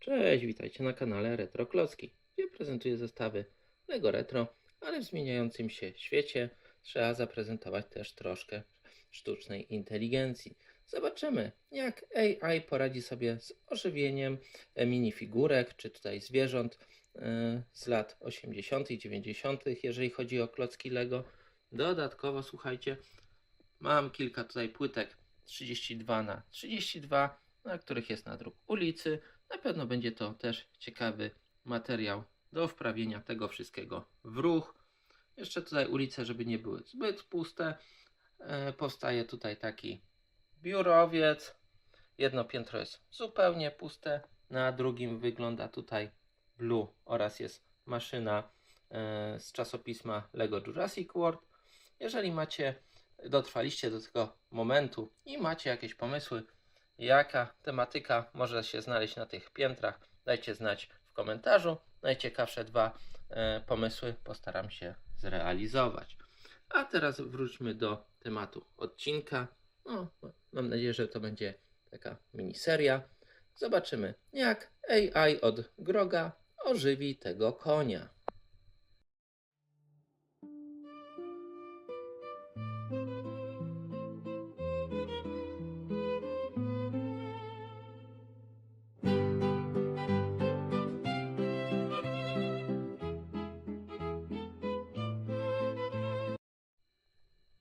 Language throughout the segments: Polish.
Cześć, witajcie na kanale Retro Klocki, gdzie prezentuję zestawy Lego Retro, ale w zmieniającym się świecie trzeba zaprezentować też troszkę sztucznej inteligencji. Zobaczymy, jak AI poradzi sobie z ożywieniem minifigurek, czy tutaj zwierząt e, z lat 80., 90., jeżeli chodzi o klocki Lego. Dodatkowo, słuchajcie, mam kilka tutaj płytek 32 na 32 na których jest nadruk ulicy. Pewno będzie to też ciekawy materiał do wprawienia tego wszystkiego w ruch. Jeszcze tutaj ulice, żeby nie były zbyt puste. E, powstaje tutaj taki biurowiec. Jedno piętro jest zupełnie puste, na drugim wygląda tutaj blue oraz jest maszyna e, z czasopisma Lego Jurassic World. Jeżeli macie, dotrwaliście do tego momentu i macie jakieś pomysły, jaka tematyka może się znaleźć na tych piętrach, dajcie znać w komentarzu. Najciekawsze dwa e, pomysły postaram się zrealizować. A teraz wróćmy do tematu odcinka. No, mam nadzieję, że to będzie taka miniseria. Zobaczymy, jak AI od Groga ożywi tego konia.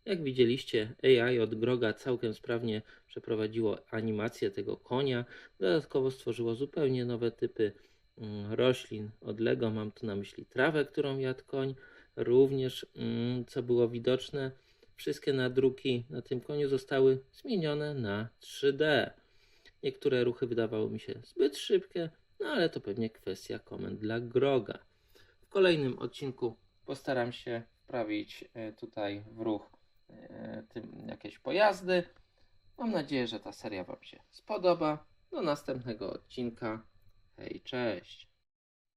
Jak widzieliście, AI od Groga całkiem sprawnie przeprowadziło animację tego konia. Dodatkowo stworzyło zupełnie nowe typy mm, roślin od Lego. Mam tu na myśli trawę, którą jadł koń. Również, mm, co było widoczne, wszystkie nadruki na tym koniu zostały zmienione na 3D. Niektóre ruchy wydawały mi się zbyt szybkie, no ale to pewnie kwestia komend dla Groga. W kolejnym odcinku postaram się wprawić e, tutaj w ruch tym jakieś pojazdy. Mam nadzieję, że ta seria Wam się spodoba. Do następnego odcinka. Hej, cześć.